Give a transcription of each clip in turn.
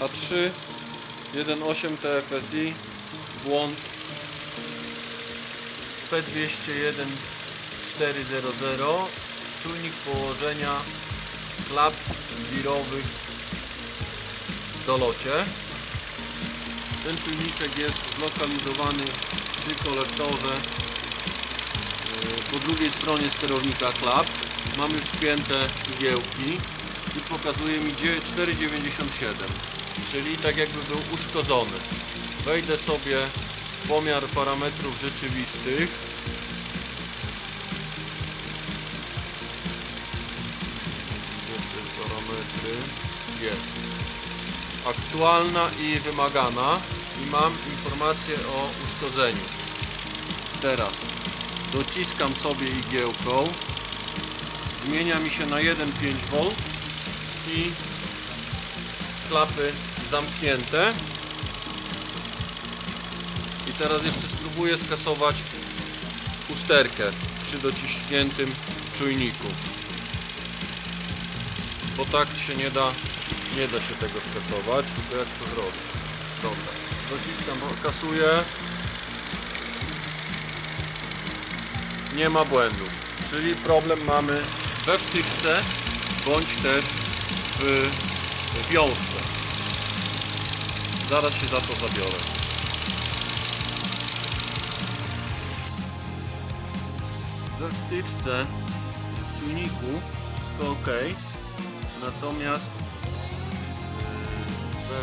A3 1.8 TFSI błąd. P201 400 czujnik położenia klap wirowych w dolocie. Ten czujniczek jest zlokalizowany przy kolektorze yy, po drugiej stronie sterownika klap. Mam już wpięte igiełki i pokazuje mi dzie- 4,97 czyli tak jakby był uszkodzony. Wejdę sobie w pomiar parametrów rzeczywistych. Gdzie te parametry? Jest. Aktualna i wymagana. I mam informację o uszkodzeniu. Teraz dociskam sobie igiełką. Zmienia mi się na 1,5V i klapy zamknięte. I teraz jeszcze spróbuję skasować usterkę przy dociśniętym czujniku. Bo tak się nie da nie da się tego skasować. Tylko jak to zrobić? Dobra. Dociskam, kasuję. Nie ma błędów czyli problem mamy we wtyczce bądź też w wiązce zaraz się za to zabiorę. We wtyczce w czujniku wszystko ok. Natomiast yy, we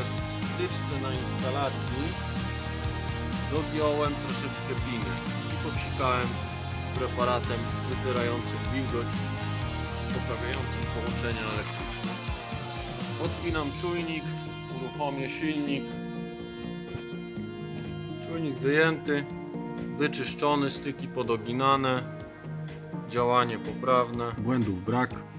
wtyczce na instalacji dogiąłem troszeczkę piny i popsikałem preparatem wypierającym wilgoć poprawiającym połączenia elektryczne odpinam czujnik uruchomię silnik czujnik wyjęty wyczyszczony, styki podoginane działanie poprawne Błędów brak.